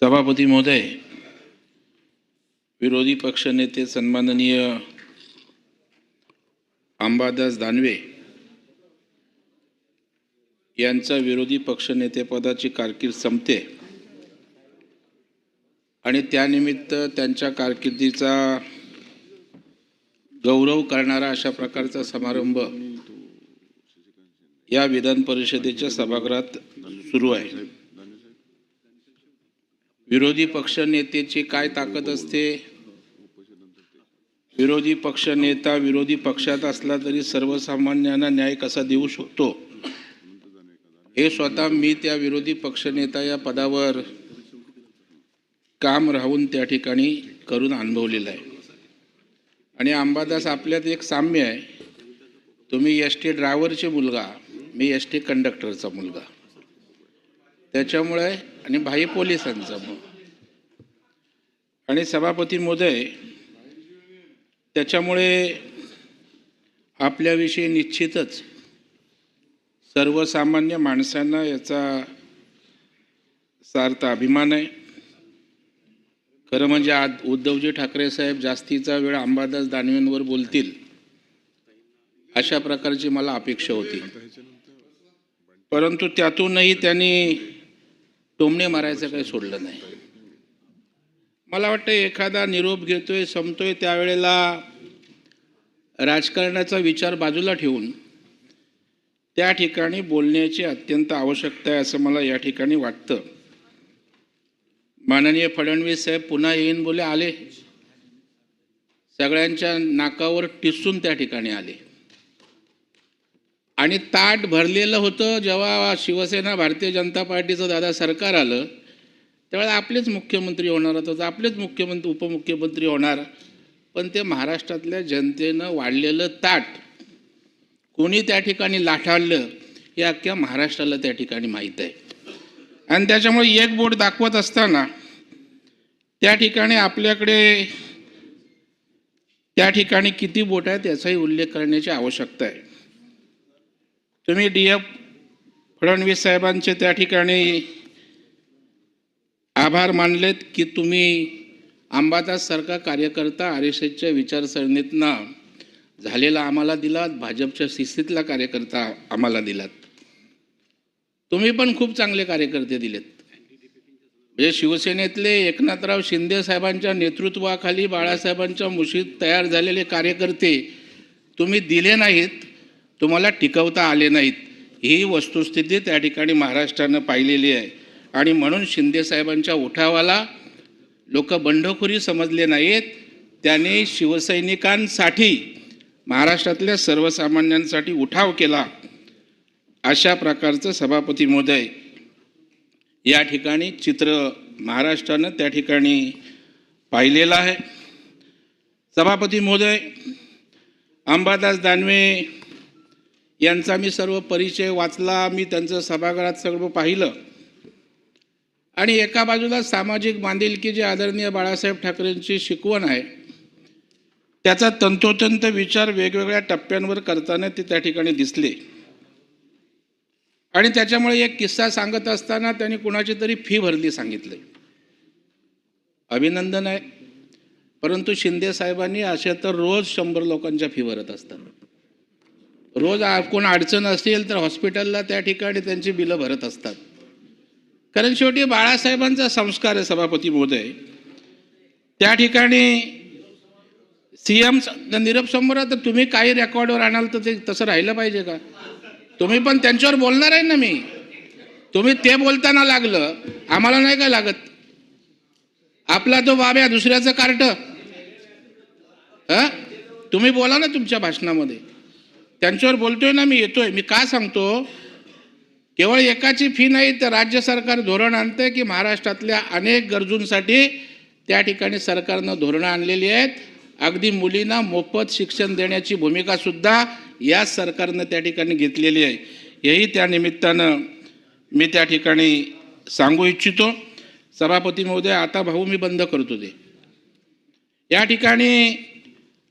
सभापती महोदय विरोधी पक्षनेते सन्माननीय अंबादास दानवे यांचा विरोधी पक्षनेतेपदाची कारकीर्द संपते. आणि त्यानिमित्त त्यांच्या कारकिर्दीचा गौरव करणारा अशा प्रकारचा समारंभ या विधान परिषदेच्या सभागृहात सुरू आहे. विरोधी पक्ष नेतेची काय ताकद असते? विरोधी पक्ष नेता विरोधी पक्षात असला तरी सर्वसामान्यांना न्याय कसा देऊ शकतो? हे स्वतः मी त्या विरोधी पक्षनेता या पदावर काम राहून त्या ठिकाणी करून अनुभवलेलं आहे. आणि अंबादास आपल्यात एक साम्य आहे. तुम्ही एस टी ड्रायव्हरचे मुलगा मी एस टी कंडक्टरचा मुलगा. त्याच्यामुळे आणि भाई पोलिसांचा मग. आणि सभापती महोदय त्याच्यामुळे आपल्याविषयी निश्चितच सर्वसामान्य माणसांना याचा सार्थ अभिमान आहे. खरं म्हणजे आज उद्धवजी ठाकरे साहेब जास्तीचा वेळ अंबादास दानवेंवर बोलतील अशा प्रकारची मला अपेक्षा होती. परंतु त्यातूनही त्यांनी टोमणे मारायचं काही सोडलं नाही. मला वाटतं एखादा निरोप घेतोय संपतोय त्यावेळेला राजकारणाचा विचार बाजूला ठेवून त्या ठिकाणी बोलण्याची अत्यंत आवश्यकता आहे असं मला या ठिकाणी वाटतं. माननीय फडणवीस साहेब पुन्हा येईन बोले आले. सगळ्यांच्या नाकावर टिसून त्या ठिकाणी आले. आणि ताट भरलेलं होतं जेव्हा शिवसेना भारतीय जनता पार्टीचं दादा सरकार आलं त्यावेळेला आपलेच मुख्यमंत्री होणार होतं आपलेच मुख्यमंत्री उपमुख्यमंत्री होणार. पण ते महाराष्ट्रातल्या जनतेनं वाढलेलं ताट कोणी त्या ठिकाणी लाठाळलं हे अख्ख्या महाराष्ट्राला त्या ठिकाणी माहीत आहे. आणि त्याच्यामुळे एक बोट दाखवत असताना त्या ठिकाणी आपल्याकडे त्या ठिकाणी किती बोट आहेत याचाही उल्लेख करण्याची आवश्यकता आहे. तुम्ही डी एफ फडणवीस साहेबांचे त्या ठिकाणी आभार मानलेत की तुम्ही अंबादाससारखा कार्यकर्ता आर एस एसच्या विचारसरणीतनं झालेला आम्हाला दिलात भाजपच्या शिस्तीतला कार्यकर्ता आम्हाला दिलात. तुम्ही पण खूप चांगले कार्यकर्ते दिलेत. म्हणजे शिवसेनेतले एकनाथराव शिंदे साहेबांच्या नेतृत्वाखाली बाळासाहेबांच्या मुशीत तयार झालेले कार्यकर्ते तुम्ही दिले नाहीत. तुम्हाला टिकवता आले नाहीत. ही वस्तुस्थिती त्या ठिकाणी महाराष्ट्रानं पाहिलेली आहे. आणि म्हणून शिंदेसाहेबांच्या उठावाला लोक बंडखोरी समजले नाहीत. त्याने शिवसैनिकांसाठी महाराष्ट्रातल्या सर्वसामान्यांसाठी उठाव केला. अशा प्रकारचं सभापती महोदय. या ठिकाणी चित्र महाराष्ट्रानं त्या ठिकाणी पाहिलेलं आहे. सभापती महोदय अंबादास दानवे यांचा मी सर्व परिचय वाचला मी त्यांचं सभागृहात सगळं पाहिलं. आणि एका बाजूला सामाजिक बांधिलकी जी आदरणीय बाळासाहेब ठाकरेंची शिकवण आहे त्याचा तंतोतंत विचार वेगवेगळ्या टप्प्यांवर करताना ते त्या ठिकाणी दिसले. आणि त्याच्यामुळे एक किस्सा सांगत असताना त्यांनी कुणाची तरी फी भरली सांगितले. अभिनंदन आहे. परंतु शिंदे साहेबांनी असे तर रोज शंभर लोकांच्या फी भरत असतात. रोज कोण अडचण असेल तर हॉस्पिटलला त्या ठिकाणी त्यांची बिलं भरत असतात. कारण शेवटी बाळासाहेबांचा संस्कार आहे सभापती महोदय. त्या ठिकाणी सी एम निरप समोर तर तुम्ही काही रेकॉर्डवर आणाल तर ते तसं राहिलं पाहिजे का? तुम्ही पण त्यांच्यावर बोलणार आहे ना मी. तुम्ही ते बोलताना लागलं आम्हाला नाही का लागत? आपला तो बाब्या दुसऱ्याचं कार्ट हां? तुम्ही बोला ना तुमच्या भाषणामध्ये. त्यांच्यावर बोलतोय ना मी येतोय. मी का सांगतो? केवळ एकाची फी नाही तर राज्य सरकार धोरण आणतं की महाराष्ट्रातल्या अनेक गरजूंसाठी त्या ठिकाणी सरकारनं धोरणं आणलेली आहेत. अगदी मुलींना मोफत शिक्षण देण्याची भूमिकासुद्धा या सरकारनं त्या ठिकाणी घेतलेली आहे. हेही त्या निमित्तानं मी त्या ठिकाणी सांगू इच्छितो. सभापती महोदय आता भाऊ मी बंद करतो ते. या ठिकाणी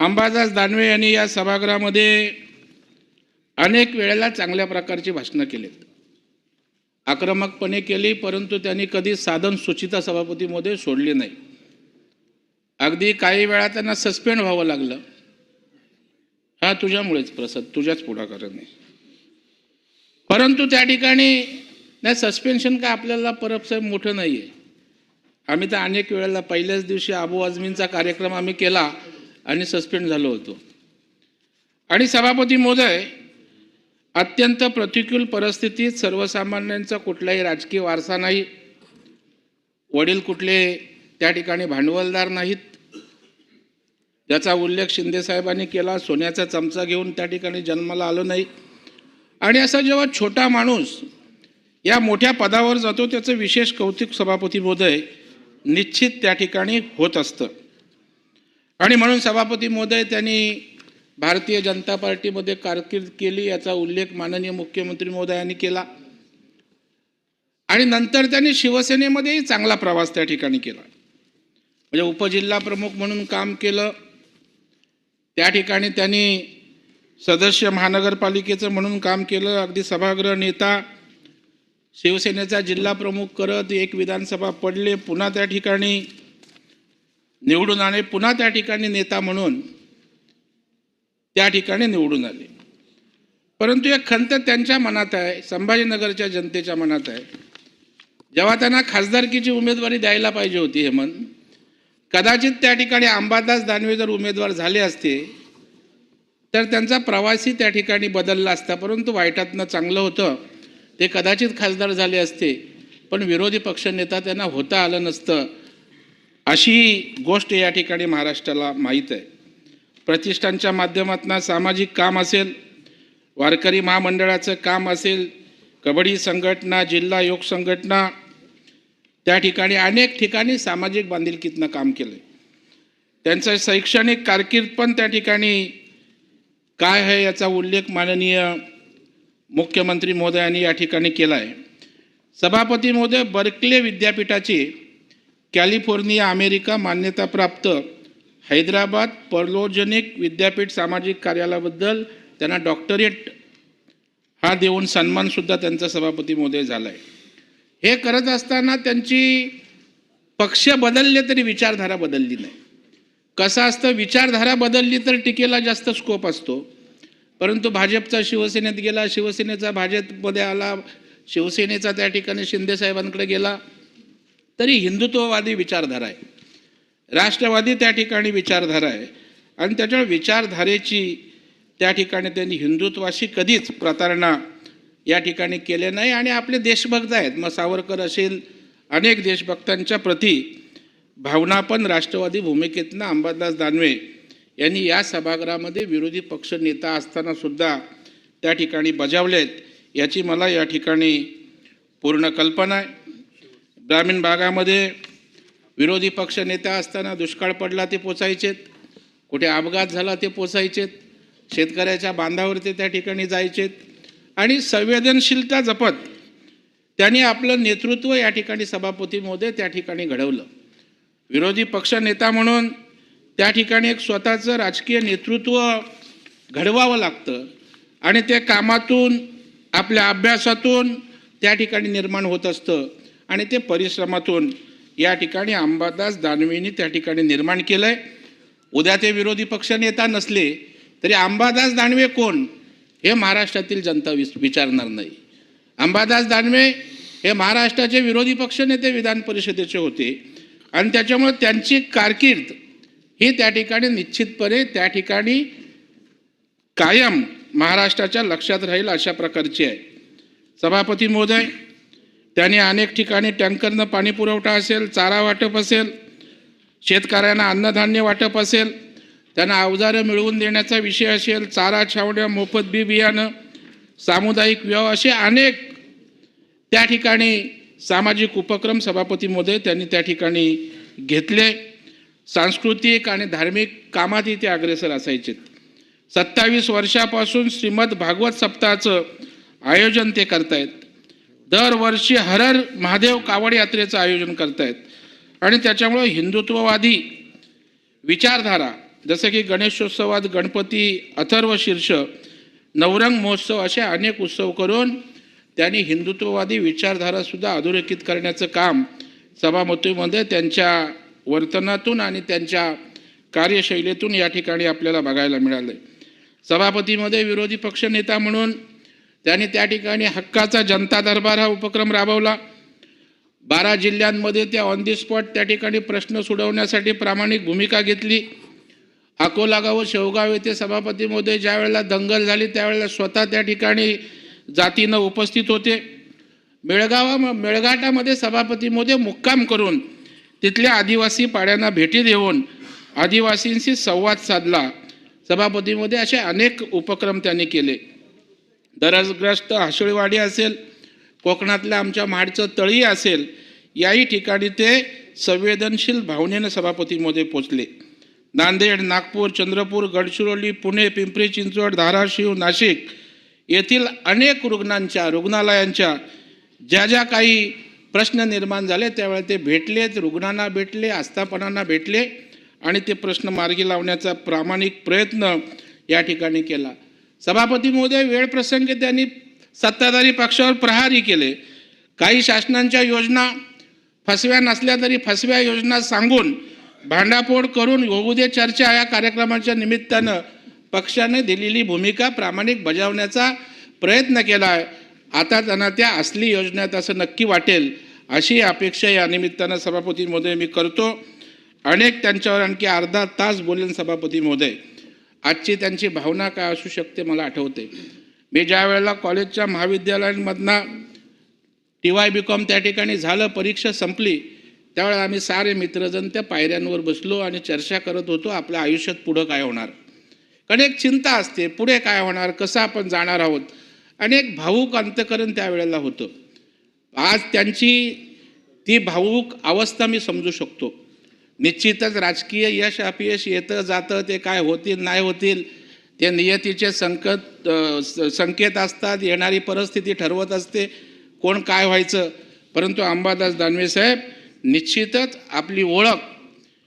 अंबादास दानवे यांनी या सभागृहामध्ये अनेक वेळेला चांगल्या प्रकारची भाषणं केलीत. आक्रमकपणे केली परंतु त्यांनी कधी साधन सुचिता सभापतीमध्ये सोडली नाही. अगदी काही वेळा त्यांना सस्पेंड व्हावं लागलं. हा तुझ्यामुळेच प्रसाद तुझ्याच पुढाकाराने. परंतु त्या ठिकाणी नाही सस्पेन्शन का आपल्याला परब साहेब मोठं नाही आहे आम्ही तर अनेक वेळेला पहिल्याच दिवशी आबू आझमींचा कार्यक्रम आम्ही केला आणि सस्पेंड झालो होतो. आणि सभापती मोदय अत्यंत प्रतिकूल परिस्थितीत सर्वसामान्यांचा कुठलाही राजकीय वारसा नाही. वडील कुठले त्या ठिकाणी भांडवलदार नाहीत. ज्याचा उल्लेख शिंदेसाहेबांनी केला सोन्याचा चमचा घेऊन त्या ठिकाणी जन्माला आलो नाही. आणि असा जेव्हा छोटा माणूस या मोठ्या पदावर जातो त्याचं विशेष कौतुक सभापती महोदय निश्चित त्या ठिकाणी होत असतं. आणि म्हणून सभापती महोदय त्यांनी भारतीय जनता पार्टीमध्ये कारकीर्द केली याचा उल्लेख माननीय मुख्यमंत्री महोदयांनी केला. आणि नंतर त्यांनी शिवसेनेमध्येही चांगला प्रवास त्या ठिकाणी केला. म्हणजे उपजिल्हा प्रमुख म्हणून काम केलं. त्या ठिकाणी त्यांनी सदस्य महानगरपालिकेचं म्हणून काम केलं. अगदी सभागृह नेता शिवसेनेचा जिल्हा प्रमुख करत एक विधानसभा पडले. पुन्हा त्या ठिकाणी निवडून आले. पुन्हा त्या ठिकाणी नेता म्हणून त्या ठिकाणी निवडून आले. परंतु एक खंत त्यांच्या मनात आहे संभाजीनगरच्या जनतेच्या मनात आहे. जेव्हा त्यांना खासदारकीची उमेदवारी द्यायला पाहिजे होती हेमंत कदाचित त्या ठिकाणी अंबादास दानवे जर उमेदवार झाले असते तर त्यांचा प्रवासी त्या ठिकाणी बदलला असता परंतु वाईटातनं चांगलं होतं. ते कदाचित खासदार झाले असते पण विरोधी पक्षनेता त्यांना होता आलं नसतं. अशी गोष्ट या ठिकाणी महाराष्ट्राला माहीत आहे. प्रतिष्ठानच्या माध्यमातून सामाजिक काम असेल वारकरी महामंडळाचं काम असेल कबड्डी संघटना जिल्हा योग संघटना त्या ठिकाणी अनेक ठिकाणी सामाजिक बांधिलकीतनं काम केलं त्यांचं शैक्षणिक कारकीर्द पण त्या ठिकाणी काय आहे याचा उल्लेख माननीय मुख्यमंत्री महोदयांनी या ठिकाणी केला आहे सभापती महोदय बर्कले विद्यापीठाची कॅलिफोर्निया अमेरिका मान्यताप्राप्त हैदराबाद पर्लोजनिक विद्यापीठ सामाजिक कार्यालयाबद्दल त्यांना डॉक्टरेट हा देऊन सन्मानसुद्धा त्यांचा सभापती महोदय झाला आहे हे करत असताना त्यांची पक्ष बदलले तरी विचारधारा बदलली नाही. कसं असतं विचारधारा बदलली तर टीकेला जास्त स्कोप असतो. परंतु भाजपचा शिवसेनेत गेला शिवसेनेचा भाजपमध्ये आला शिवसेनेचा त्या ठिकाणी शिंदेसाहेबांकडे गेला तरी हिंदुत्ववादी विचारधारा आहे. राष्ट्रवादी त्या ठिकाणी विचारधारा आहे. आणि त्याच्यामुळे विचारधारेची त्या ठिकाणी त्यांनी हिंदुत्वाशी कधीच प्रतारणा या ठिकाणी केले नाही. आणि आपले देशभक्त आहेत. मग सावरकर असेल अनेक देशभक्तांच्या प्रती भावना पण राष्ट्रवादी भूमिकेतनं अंबादास दानवे यांनी या सभागृहामध्ये विरोधी पक्ष नेता असताना सुद्धा त्या ठिकाणी बजावलेत. याची मला या ठिकाणी पूर्ण कल्पना आहे. ग्रामीण भागामध्ये विरोधी पक्ष नेता असताना दुष्काळ पडला ते पोचायचेत. कुठे अपघात झाला ते पोचायचेत. शेतकऱ्याच्या बांधावर ते त्या ठिकाणी जायचेत. आणि संवेदनशीलता जपत त्यांनी आपलं नेतृत्व या ठिकाणी सभापती त्या ठिकाणी घडवलं. विरोधी पक्ष नेता म्हणून त्या ठिकाणी एक स्वतःचं राजकीय नेतृत्व घडवावं लागतं आणि ते कामातून आपल्या अभ्यासातून त्या ठिकाणी निर्माण होत असतं आणि ते परिश्रमातून या ठिकाणी अंबादास दानवेंनी त्या ठिकाणी निर्माण केलं आहे उद्या ते विरोधी पक्ष नेता नसले तरी अंबादास दानवे कोण? हे महाराष्ट्रातील जनता विस विचारणार नाही. अंबादास दानवे हे महाराष्ट्राचे विरोधी पक्षनेते विधान परिषदेचे होते आणि त्याच्यामुळे त्यांची कारकीर्द ही त्या ठिकाणी निश्चितपणे त्या ठिकाणी कायम महाराष्ट्राच्या लक्षात राहील अशा प्रकारची आहे. सभापती महोदय त्यांनी अनेक ठिकाणी टँकरनं पाणी पुरवठा असेल चारा वाटप असेल शेतकऱ्यांना अन्नधान्य वाटप असेल त्यांना अवजारं मिळवून देण्याचा विषय असेल चारा छावण्या मोफत बी बियाणं सामुदायिक विवाह असे अनेक त्या ठिकाणी सामाजिक उपक्रम सभापती त्यांनी त्या ठिकाणी घेतले. सांस्कृतिक आणि धार्मिक कामातही ते अग्रेसर असायचे. सत्तावीस वर्षापासून श्रीमद भागवत सप्ताहाचं आयोजन ते करतायत. दरवर्षी हरर महादेव कावड यात्रेचं आयोजन करतायत. आणि त्याच्यामुळं हिंदुत्ववादी विचारधारा जसं की गणेशोत्सवात गणपती अथर्व शीर्ष नवरंग महोत्सव असे अनेक उत्सव करून त्यांनी हिंदुत्ववादी विचारधारासुद्धा अधोरेखित करण्याचं काम सभामतीमध्ये त्यांच्या वर्तनातून आणि त्यांच्या कार्यशैलीतून या ठिकाणी आपल्याला बघायला मिळालं सभापतीमध्ये विरोधी पक्षनेता म्हणून त्याने त्या ठिकाणी हक्काचा जनता दरबार हा उपक्रम राबवला. बारा जिल्ह्यांमध्ये त्या ऑन दी स्पॉट त्या ठिकाणी प्रश्न सोडवण्यासाठी प्रामाणिक भूमिका घेतली. अकोलागाव व शेवगाव येथे सभापतीमध्ये ज्या वेळेला दंगल झाली त्यावेळेला स्वतः त्या ठिकाणी जातीनं उपस्थित होते. मेळगावा मेळघाटामध्ये सभापतीमध्ये मुक्काम करून तिथल्या आदिवासी पाड्यांना भेटी देऊन आदिवासींशी संवाद साधला. सभापतीमध्ये असे अनेक उपक्रम त्यांनी केले. दरजग्रस्त आशुळीवाडी असेल कोकणातल्या आमच्या माडचं तळी असेल याही ठिकाणी ते संवेदनशील भावनेनं सभापतीमध्ये पोचले. नांदेड नागपूर चंद्रपूर गडचिरोली पुणे पिंपरी चिंचवड धाराशिव नाशिक येथील अनेक रुग्णांच्या रुग्णालयांच्या ज्या ज्या काही प्रश्न निर्माण झाले त्यावेळेला ते भेटले रुग्णांना भेटले आस्थापनांना भेटले आणि ते प्रश्न मार्गी लावण्याचा प्रामाणिक प्रयत्न या ठिकाणी केला. सभापती महोदय वेळ प्रसंगी त्यांनी सत्ताधारी पक्षावर प्रहारही केले. काही शासनांच्या योजना फसव्या नसल्या तरी फसव्या योजना सांगून भांडाफोड करून होऊ दे चर्चा या कार्यक्रमाच्या निमित्तानं पक्षाने दिलेली भूमिका प्रामाणिक बजावण्याचा प्रयत्न केला आहे. आता त्यांना त्या असली योजनेत असं नक्की वाटेल अशी अपेक्षा या निमित्तानं सभापती महोदय मी करतो. अनेक त्यांच्यावर आणखी अर्धा तास बोलेन सभापती महोदय. आजची त्यांची भावना काय असू शकते मला आठवते. मी ज्या वेळेला कॉलेजच्या महाविद्यालयांमधनं टी वाय बी कॉम त्या ठिकाणी झालं परीक्षा संपली त्यावेळेला आम्ही सारे मित्रजण त्या पायऱ्यांवर बसलो आणि चर्चा करत होतो आपल्या आयुष्यात पुढं काय होणार. कारण एक चिंता असते पुढे काय होणार कसं आपण जाणार आहोत? आणि एक भावूक अंतकरण त्यावेळेला होतं. आज त्यांची ती भावूक अवस्था मी समजू शकतो. निश्चितच राजकीय यश अपयश येतं जातं ते काय होतील नाही होतील ते नियतीचे संकट स- संकेत असतात येणारी परिस्थिती ठरवत असते कोण काय व्हायचं. परंतु अंबादास दानवे साहेब निश्चितच आपली ओळख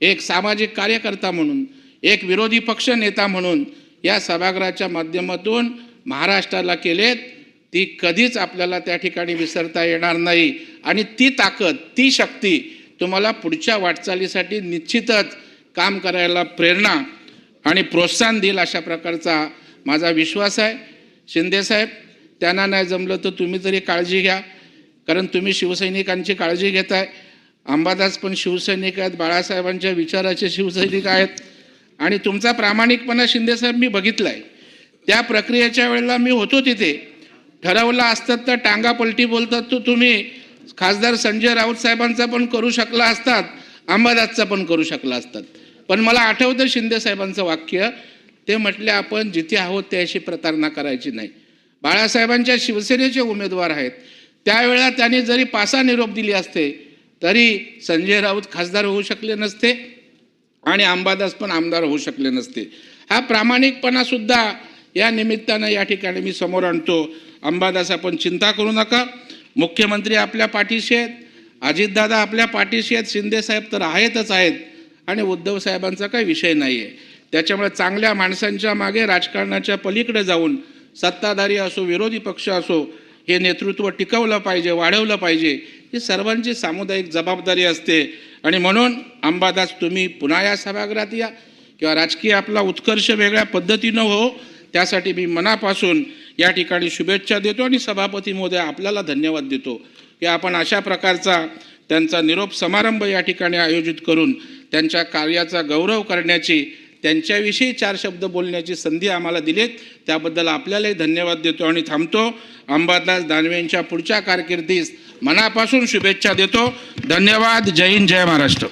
एक सामाजिक कार्यकर्ता म्हणून एक विरोधी पक्ष नेता म्हणून या सभागृहाच्या माध्यमातून महाराष्ट्राला केलेत ती कधीच आपल्याला त्या ठिकाणी विसरता येणार नाही. आणि ती ताकद ती शक्ती तुम्हाला पुढच्या वाटचालीसाठी निश्चितच काम करायला प्रेरणा आणि प्रोत्साहन देईल अशा प्रकारचा माझा विश्वास आहे. शिंदेसाहेब त्यांना नाही जमलं तर तुम्ही तरी काळजी घ्या. कारण तुम्ही शिवसैनिकांची काळजी घेताय. अंबादास पण शिवसैनिक आहेत बाळासाहेबांच्या विचाराचे शिवसैनिक आहेत. आणि तुमचा प्रामाणिकपणा शिंदेसाहेब मी बघितला आहे त्या प्रक्रियेच्या वेळेला मी होतो तिथे. ठरवलं असतं तर टांगा पलटी बोलतात तर तुम्ही खासदार संजय राऊत साहेबांचा पण करू शकला असतात अंबादासचा पण करू शकला असतात. पण मला आठवतं शिंदे साहेबांचं वाक्य ते म्हटले आपण जिथे आहोत त्याशी प्रतारणा करायची नाही. बाळासाहेबांच्या शिवसेनेचे उमेदवार आहेत. त्यावेळेला त्यांनी जरी पासा निरोप दिली असते तरी संजय राऊत खासदार होऊ शकले नसते आणि अंबादास पण आमदार होऊ शकले नसते. हा प्रामाणिकपणा सुद्धा या निमित्तानं या ठिकाणी मी समोर आणतो. अंबादास आपण चिंता करू नका. मुख्यमंत्री आपल्या पाठीशी आहेत अजितदादा आपल्या पाठीशी आहेत शिंदेसाहेब तर आहेतच आहेत आणि उद्धव साहेबांचा काही विषय नाही आहे त्याच्यामुळे चांगल्या माणसांच्या मागे राजकारणाच्या पलीकडे जाऊन सत्ताधारी असो विरोधी पक्ष असो हे नेतृत्व टिकवलं पाहिजे वाढवलं पाहिजे ही सर्वांची सामुदायिक जबाबदारी असते. आणि म्हणून अंबादास तुम्ही पुन्हा या सभागृहात या किंवा राजकीय आपला उत्कर्ष वेगळ्या पद्धतीनं हो त्यासाठी मी मनापासून या ठिकाणी शुभेच्छा देतो आणि सभापती महोदय आपल्याला धन्यवाद देतो की आपण अशा प्रकारचा त्यांचा निरोप समारंभ या ठिकाणी आयोजित करून त्यांच्या कार्याचा गौरव करण्याची त्यांच्याविषयी चार शब्द बोलण्याची संधी आम्हाला दिलीत. त्याबद्दल आपल्यालाही धन्यवाद देतो आणि थांबतो. अंबादास दानवेंच्या पुढच्या कारकिर्दीस मनापासून शुभेच्छा देतो. धन्यवाद. जय हिंद जय महाराष्ट्र.